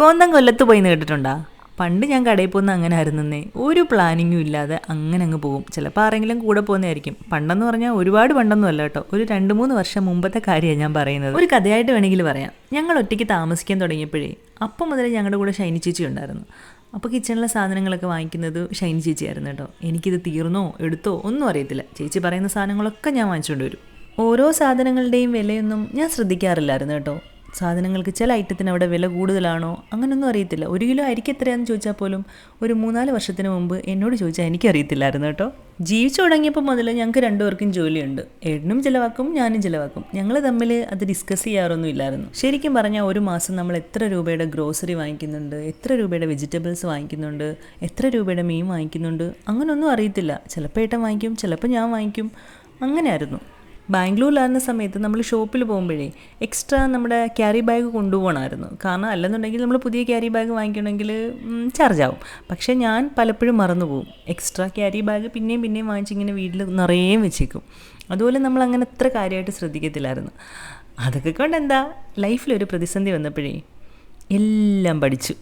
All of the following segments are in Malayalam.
കോന്തം കൊല്ലത്ത് പോയി കേട്ടിട്ടുണ്ടാ? പണ്ട് ഞാൻ കടയിൽ പോകുന്ന അങ്ങനെ ആയിരുന്നേ ഒരു പ്ലാനിങ്ങും ഇല്ലാതെ അങ്ങനെ അങ്ങ് പോകും. ചിലപ്പോൾ ആരെങ്കിലും കൂടെ പോകുന്നതായിരിക്കും. പണ്ടെന്ന് പറഞ്ഞാൽ ഒരുപാട് പണ്ടൊന്നും അല്ല കേട്ടോ. ഒരു രണ്ട് മൂന്ന് വർഷം മുമ്പത്തെ കാര്യമാണ് ഞാൻ പറയുന്നത്. ഒരു കഥയായിട്ട് വേണമെങ്കിൽ പറയാം. ഞങ്ങൾ ഒറ്റയ്ക്ക് താമസിക്കാൻ തുടങ്ങിയപ്പോഴേ അപ്പം മുതൽ ഞങ്ങളുടെ കൂടെ ഷൈനി ചേച്ചി ഉണ്ടായിരുന്നു. അപ്പോൾ കിച്ചണിലെ സാധനങ്ങളൊക്കെ വാങ്ങിക്കുന്നത് ഷൈനി ചേച്ചിയായിരുന്നു കേട്ടോ. എനിക്കിത് തീർന്നോ എടുത്തോ ഒന്നും അറിയത്തില്ല. ചേച്ചി പറയുന്ന സാധനങ്ങളൊക്കെ ഞാൻ വാങ്ങിച്ചുകൊണ്ട് വരും. ഓരോ സാധനങ്ങളുടെയും വിലയൊന്നും ഞാൻ ശ്രദ്ധിക്കാറില്ലായിരുന്നു കേട്ടോ. സാധനങ്ങൾക്ക് ചില ഐറ്റത്തിന് അവിടെ വില കൂടുതലാണോ? അങ്ങനെയൊന്നും അറിയത്തില്ല. ഒരു കിലോ അരിക്ക് എത്രയാണെന്ന് ചോദിച്ചാൽ പോലും ഒരു മൂന്നാൽ വർഷത്തിന് മുമ്പ് എന്നോട് ചോദിച്ചാൽ എനിക്കറിയത്തില്ലായിരുന്നു കേട്ടോ. ജീവിച്ചു തുടങ്ങിയപ്പോൾ മുതൽ ഞങ്ങൾക്ക് രണ്ടുപേർക്കും ജോലിയുണ്ട്. ഏട്ടനും ചിലവാക്കും ഞാനും ചിലവാക്കും. ഞങ്ങൾ തമ്മിൽ അത് ഡിസ്കസ് ചെയ്യാറൊന്നും ഇല്ലായിരുന്നു. ശരിക്കും പറഞ്ഞാൽ ഒരു മാസം നമ്മൾ എത്ര രൂപയുടെ ഗ്രോസറി വാങ്ങിക്കുന്നുണ്ട് എത്ര രൂപയുടെ വെജിറ്റബിൾസ് വാങ്ങിക്കുന്നുണ്ട് എത്ര രൂപയുടെ മീൻ വാങ്ങിക്കുന്നുണ്ട് അങ്ങനെയൊന്നും അറിയത്തില്ല. ചിലപ്പോൾ ഏട്ടൻ വാങ്ങിക്കും ചിലപ്പോൾ ഞാൻ വാങ്ങിക്കും. അങ്ങനെയായിരുന്നു. ബാംഗ്ലൂരിലായിരുന്ന സമയത്ത് നമ്മൾ ഷോപ്പിൽ പോകുമ്പോഴേ എക്സ്ട്രാ നമ്മുടെ ക്യാരി ബാഗ് കൊണ്ടുപോകണമായിരുന്നു. കാരണം അല്ലെന്നുണ്ടെങ്കിൽ നമ്മൾ പുതിയ ക്യാരി ബാഗ് വാങ്ങിക്കണമെങ്കിൽ ചാർജ് ആവും. പക്ഷേ ഞാൻ പലപ്പോഴും മറന്നു പോകും എക്സ്ട്രാ ക്യാരി ബാഗ് പിന്നെയും പിന്നെയും വാങ്ങിച്ചിങ്ങനെ വീട്ടിൽ നിറയെ വെച്ചേക്കും. അതുപോലെ നമ്മൾ അങ്ങനെ അത്ര കാര്യമായിട്ട് ശ്രദ്ധിക്കത്തില്ലായിരുന്നു. അതൊക്കെ കൊണ്ട് എന്താ ലൈഫിലൊരു പ്രതിസന്ധി വന്നപ്പോഴേ എല്ലാം പഠിച്ചു.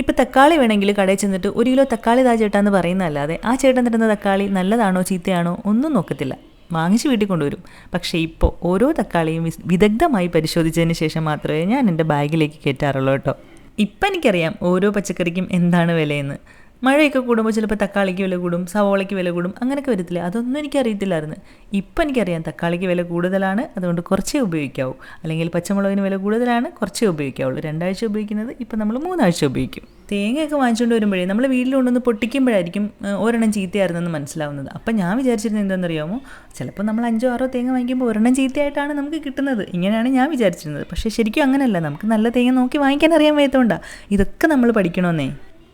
ഇപ്പം തക്കാളി വേണമെങ്കിൽ കടയിൽ ചെന്നിട്ട് ഒരു കിലോ തക്കാളി താ ചേട്ടാ എന്ന് പറയുന്നതല്ലാതെ ആ ചേട്ടൻ തരുന്ന തക്കാളി നല്ലതാണോ ചീത്തയാണോ ഒന്നും നോക്കത്തില്ല. വാങ്ങിച്ച് വീട്ടിൽ കൊണ്ടുവരും. പക്ഷേ ഇപ്പോൾ ഓരോ തക്കാളിയും വിദഗ്ധമായി പരിശോധിച്ചതിന് ശേഷം മാത്രമേ ഞാൻ എന്റെ ബാഗിലേക്ക് കയറ്റാറുള്ളൂ കേട്ടോ. ഇപ്പം എനിക്കറിയാം ഓരോ പച്ചക്കറിക്കും എന്താണ് വിലയെന്ന്. മഴയൊക്കെ കൂടുമ്പോൾ ചിലപ്പോൾ തക്കാളിക്ക് വില കൂടും സവോളയ്ക്ക് വില കൂടും അങ്ങനെയൊക്കെ വരത്തില്ല? അതൊന്നും എനിക്കറിയത്തില്ലായിരുന്നു. ഇപ്പം എനിക്കറിയാം തക്കാളിക്ക് വില കൂടുതലാണ് അതുകൊണ്ട് കുറച്ചേ ഉപയോഗിക്കാവൂ. അല്ലെങ്കിൽ പച്ചമുളകിന് വില കൂടുതലാണ് കുറച്ചേ ഉപയോഗിക്കാവുള്ളൂ. രണ്ടാഴ്ച ഉപയോഗിക്കുന്നത് ഇപ്പം നമ്മൾ മൂന്നാഴ്ച ഉപയോഗിക്കും. തേങ്ങയൊക്കെ വാങ്ങിച്ചുകൊണ്ട് വരുമ്പോഴേ നമ്മൾ വീട്ടിൽ കൊണ്ടുവന്ന് പൊട്ടിക്കുമ്പോഴായിരിക്കും ഒരെണ്ണം ചീത്തയായിരുന്നെന്ന് മനസ്സിലാവുന്നത്. അപ്പം ഞാൻ വിചാരിച്ചിരുന്നത് എന്താണെന്നറിയാമോ? ചിലപ്പോൾ നമ്മൾ അഞ്ചോ ആറോ തേങ്ങ വാങ്ങിക്കുമ്പോൾ ഒരെണ്ണം ചീത്തയായിട്ടാണ് നമുക്ക് കിട്ടുന്നത്. ഇങ്ങനെയാണ് ഞാൻ വിചാരിച്ചിരുന്നത്. പക്ഷേ ശരിക്കും അങ്ങനെയല്ല നമുക്ക് നല്ല തേങ്ങ നോക്കി വാങ്ങിക്കാൻ അറിയാൻ വയ്യത്തോണ്ടാണ് ഇതൊക്കെ നമ്മൾ പഠിക്കണമെന്നേ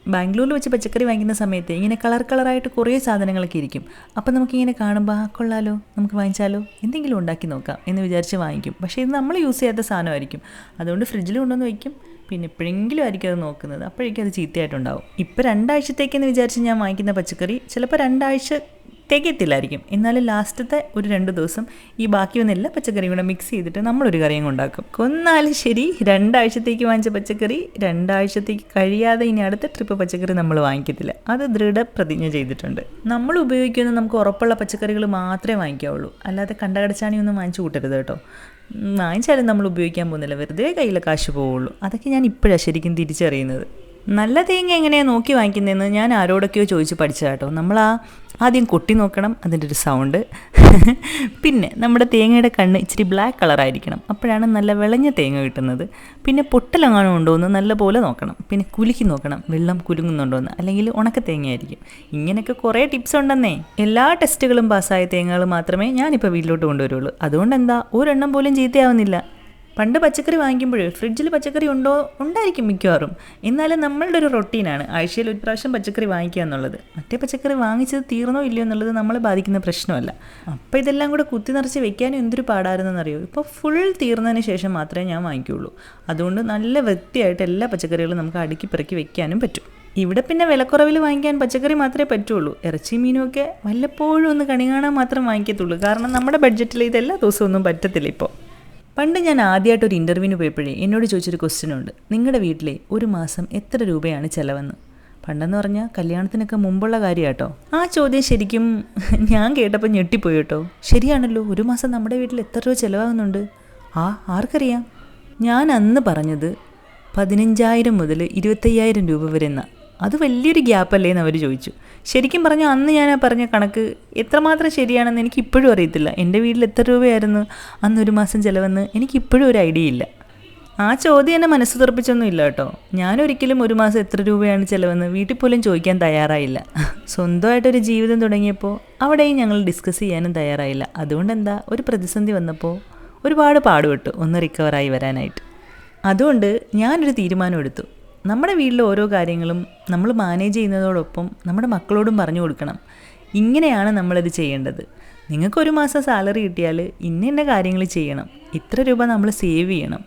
ബാംഗ്ലൂരിൽ വെച്ച് പച്ചക്കറി വാങ്ങിക്കുന്ന സമയത്ത് ഇങ്ങനെ കളർ കളറായിട്ട് കുറേ സാധനങ്ങളൊക്കെ ഇരിക്കും. അപ്പം നമുക്കിങ്ങനെ കാണുമ്പോൾ ആ കൊള്ളാലോ നമുക്ക് വാങ്ങിച്ചാലോ എന്തെങ്കിലും ഉണ്ടാക്കി നോക്കാം എന്ന് വിചാരിച്ച് വാങ്ങിക്കും. പക്ഷേ ഇത് നമ്മൾ യൂസ് ചെയ്യാത്ത സാധനമായിരിക്കും. അതുകൊണ്ട് ഫ്രിഡ്ജിൽ കൊണ്ടുവന്ന് വയ്ക്കും പിന്നെ എപ്പോഴെങ്കിലും ആയിരിക്കും അത് നോക്കുന്നത്. അപ്പോഴേക്കും അത് ചീത്തയായിട്ടുണ്ടാവും. ഇപ്പോൾ രണ്ടാഴ്ചത്തേക്കെന്ന് വിചാരിച്ച് ഞാൻ വാങ്ങിക്കുന്ന പച്ചക്കറി ചിലപ്പോൾ രണ്ടാഴ്ച തികയത്തില്ലായിരിക്കും. എന്നാലും ലാസ്റ്റത്തെ ഒരു രണ്ട് ദിവസം ഈ ബാക്കി വന്ന എല്ലാ പച്ചക്കറിയും കൂടെ മിക്സ് ചെയ്തിട്ട് നമ്മളൊരു കറിയും ഉണ്ടാക്കും കൊന്നാലും ശരി രണ്ടാഴ്ചത്തേക്ക് വാങ്ങിച്ച പച്ചക്കറി രണ്ടാഴ്ചത്തേക്ക് കഴിയാതെ ഇനി അടുത്ത ട്രിപ്പ് പച്ചക്കറി നമ്മൾ വാങ്ങിക്കത്തില്ല. അത് ദൃഢപ്രതിജ്ഞ ചെയ്തിട്ടുണ്ട്. നമ്മൾ ഉപയോഗിക്കുന്ന നമുക്ക് ഉറപ്പുള്ള പച്ചക്കറികൾ മാത്രമേ വാങ്ങിക്കാവുള്ളൂ. അല്ലാതെ കണ്ടകടച്ചാണി ഒന്നും വാങ്ങിച്ചു കൂട്ടരുത് കേട്ടോ. വാങ്ങിച്ചാലും നമ്മൾ ഉപയോഗിക്കാൻ പോകുന്നില്ല. വെറുതെ കയ്യിലെ കാശ് പോവുള്ളൂ. അതൊക്കെ ഞാൻ ഇപ്പോഴാണ് ശരിക്കും തിരിച്ചറിയുന്നത്. നല്ല തേങ്ങ എങ്ങനെയാണ് നോക്കി വാങ്ങിക്കുന്നതെന്ന് ഞാൻ ആരോടൊക്കെയോ ചോദിച്ച് പഠിച്ചതാട്ടോ നമ്മൾ ആ ആദ്യം കൊട്ടി നോക്കണം അതിന്റെ ഒരു സൗണ്ട് പിന്നെ നമ്മുടെ തേങ്ങയുടെ കണ്ണ് ഇച്ചിരി ബ്ലാക്ക് കളറായിരിക്കണം അപ്പോഴാണ് നല്ല വിളഞ്ഞ തേങ്ങ കിട്ടുന്നത്. പിന്നെ പൊട്ടലെങ്ങാനും ഉണ്ടോ എന്ന് നല്ലപോലെ നോക്കണം. പിന്നെ കുലുക്കി നോക്കണം. വെള്ളം കുലുങ്ങുന്നുണ്ടോ എന്ന്. അല്ലെങ്കിൽ ഉണക്ക തേങ്ങയായിരിക്കും. ഇങ്ങനെയൊക്കെ കുറേ ടിപ്സ് ഉണ്ടെന്നേ. എല്ലാ ടെസ്റ്റുകളും പാസ്സായ തേങ്ങകൾ മാത്രമേ ഞാനിപ്പോൾ വീട്ടിലോട്ട് കൊണ്ടുവരുള്ളൂ. അതുകൊണ്ട് എന്താ ഒരെണ്ണം പോലും ചീത്തയാവുന്നില്ല. പണ്ട് പച്ചക്കറി വാങ്ങിക്കുമ്പോൾ ഫ്രിഡ്ജിൽ പച്ചക്കറി ഉണ്ടോ? ഉണ്ടായിരിക്കും മിക്കവാറും. എന്നാലും നമ്മളുടെ ഒരു റൊട്ടീനാണ് ആഴ്ചയിൽ ഒരു പ്രാവശ്യം പച്ചക്കറി വാങ്ങിക്കുക എന്നുള്ളത്. മറ്റേ പച്ചക്കറി വാങ്ങിച്ചത് തീർന്നോ ഇല്ലയോ എന്നുള്ളത് നമ്മളെ ബാധിക്കുന്ന പ്രശ്നമല്ല. അപ്പോൾ ഇതെല്ലാം കൂടെ കുത്തി നിറച്ച് വെക്കാനും എന്തൊരു പാടായിരുന്നെന്നറിയോ? ഇപ്പോൾ ഫുൾ തീർന്നതിന് ശേഷം മാത്രമേ ഞാൻ വാങ്ങിക്കുകയുള്ളൂ അതുകൊണ്ട് നല്ല വൃത്തിയായിട്ട് എല്ലാ പച്ചക്കറികളും നമുക്ക് അടുക്കി പെറുക്കി വെക്കാനും പറ്റും. ഇവിടെ പിന്നെ വിലക്കുറവിൽ വാങ്ങിക്കാൻ പച്ചക്കറി മാത്രമേ പറ്റുള്ളൂ. ഇറച്ചി മീനുമൊക്കെ വല്ലപ്പോഴും ഒന്ന് കണി കാണാൻ മാത്രം വാങ്ങിക്കത്തുള്ളൂ. കാരണം നമ്മുടെ ബഡ്ജറ്റിൽ ഇതെല്ലാ ദിവസവും ഒന്നും പറ്റത്തില്ല ഇപ്പോൾ പണ്ട് ഞാൻ ആദ്യമായിട്ട് ഒരു ഇന്റർവ്യൂവിന് പോയപ്പോഴേ എന്നോട് ചോദിച്ചൊരു ക്വസ്റ്റ്യൻ ഉണ്ട് നിങ്ങളുടെ വീട്ടിലെ ഒരു മാസം എത്ര രൂപയാണ് ചിലവെന്ന്? പണ്ടെന്ന് പറഞ്ഞാൽ കല്യാണത്തിനൊക്കെ മുമ്പുള്ള കാര്യം കേട്ടോ ആ ചോദ്യം ശരിക്കും ഞാൻ കേട്ടപ്പോൾ ഞെട്ടിപ്പോയി കേട്ടോ. ശരിയാണല്ലോ ഒരു മാസം നമ്മുടെ വീട്ടിൽ എത്ര രൂപ ചിലവാകുന്നുണ്ട്? ആ ആർക്കറിയാം. ഞാൻ അന്ന് പറഞ്ഞത് പതിനഞ്ചായിരം മുതൽ ഇരുപത്തയ്യായിരം രൂപ വരെ എന്നാ. അത് വലിയൊരു ഗ്യാപ്പല്ലേ എന്ന് അവർ ചോദിച്ചു. ശരിക്കും പറഞ്ഞാൽ അന്ന് ഞാൻ ആ പറഞ്ഞ കണക്ക് എത്രമാത്രം ശരിയാണെന്ന് എനിക്ക് ഇപ്പോഴും അറിയത്തില്ല. എന്റെ വീട്ടിൽ എത്ര രൂപയായിരുന്നു? അന്ന് ഒരു മാസം ചിലവെന്ന് എനിക്കിപ്പോഴും ഒരു ഐഡിയ ഇല്ല. ആ ചോദ്യം എന്നെ മനസ്സ് തുറപ്പിച്ചൊന്നും ഇല്ല കേട്ടോ. ഞാനൊരിക്കലും ഒരു മാസം എത്ര രൂപയാണ് ചിലവെന്ന് വീട്ടിൽ പോലും ചോദിക്കാൻ തയ്യാറായില്ല. സ്വന്തമായിട്ടൊരു ജീവിതം തുടങ്ങിയപ്പോൾ അവിടെയും ഞങ്ങൾ ഡിസ്കസ് ചെയ്യാനും തയ്യാറായില്ല. അതുകൊണ്ട് എന്താ ഒരു പ്രതിസന്ധി വന്നപ്പോൾ ഒരുപാട് പാടുപെട്ടു ഒന്ന് റിക്കവറായി വരാനായിട്ട്. അതുകൊണ്ട് ഞാനൊരു തീരുമാനം എടുത്തു. നമ്മുടെ വീട്ടിലെ ഓരോ കാര്യങ്ങളും നമ്മൾ മാനേജ് ചെയ്യുന്നതോടൊപ്പം നമ്മുടെ മക്കളോടും പറഞ്ഞു കൊടുക്കണം. ഇങ്ങനെയാണ് നമ്മളിത് ചെയ്യേണ്ടത്. നിങ്ങൾക്ക് ഒരു മാസം സാലറി കിട്ടിയാൽ ഇന്ന ഇന്ന കാര്യങ്ങൾ ചെയ്യണം. ഇത്ര രൂപ നമ്മൾ സേവ് ചെയ്യണം.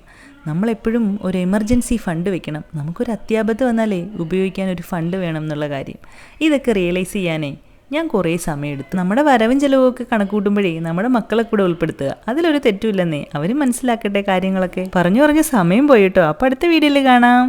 നമ്മളെപ്പോഴും ഒരു എമർജൻസി ഫണ്ട് വെക്കണം. നമുക്കൊരു അത്യാപത്ത് വന്നാലേ ഉപയോഗിക്കാൻ ഒരു ഫണ്ട് വേണം എന്നുള്ള കാര്യം. ഇതൊക്കെ റിയലൈസ് ചെയ്യാനേ ഞാൻ കുറേ സമയമെടുത്തു. നമ്മുടെ വരവും ചിലവും ഒക്കെ കണക്കൂട്ടുമ്പോഴേ നമ്മുടെ മക്കളെ കൂടെ ഉൾപ്പെടുത്തുക. അതിലൊരു തെറ്റുമില്ലെന്നേ. അവർ മനസ്സിലാക്കട്ടെ കാര്യങ്ങളൊക്കെ. പറഞ്ഞു പറഞ്ഞ സമയം പോയിട്ടോ അപ്പോൾ അടുത്ത വീഡിയോയിൽ കാണാം.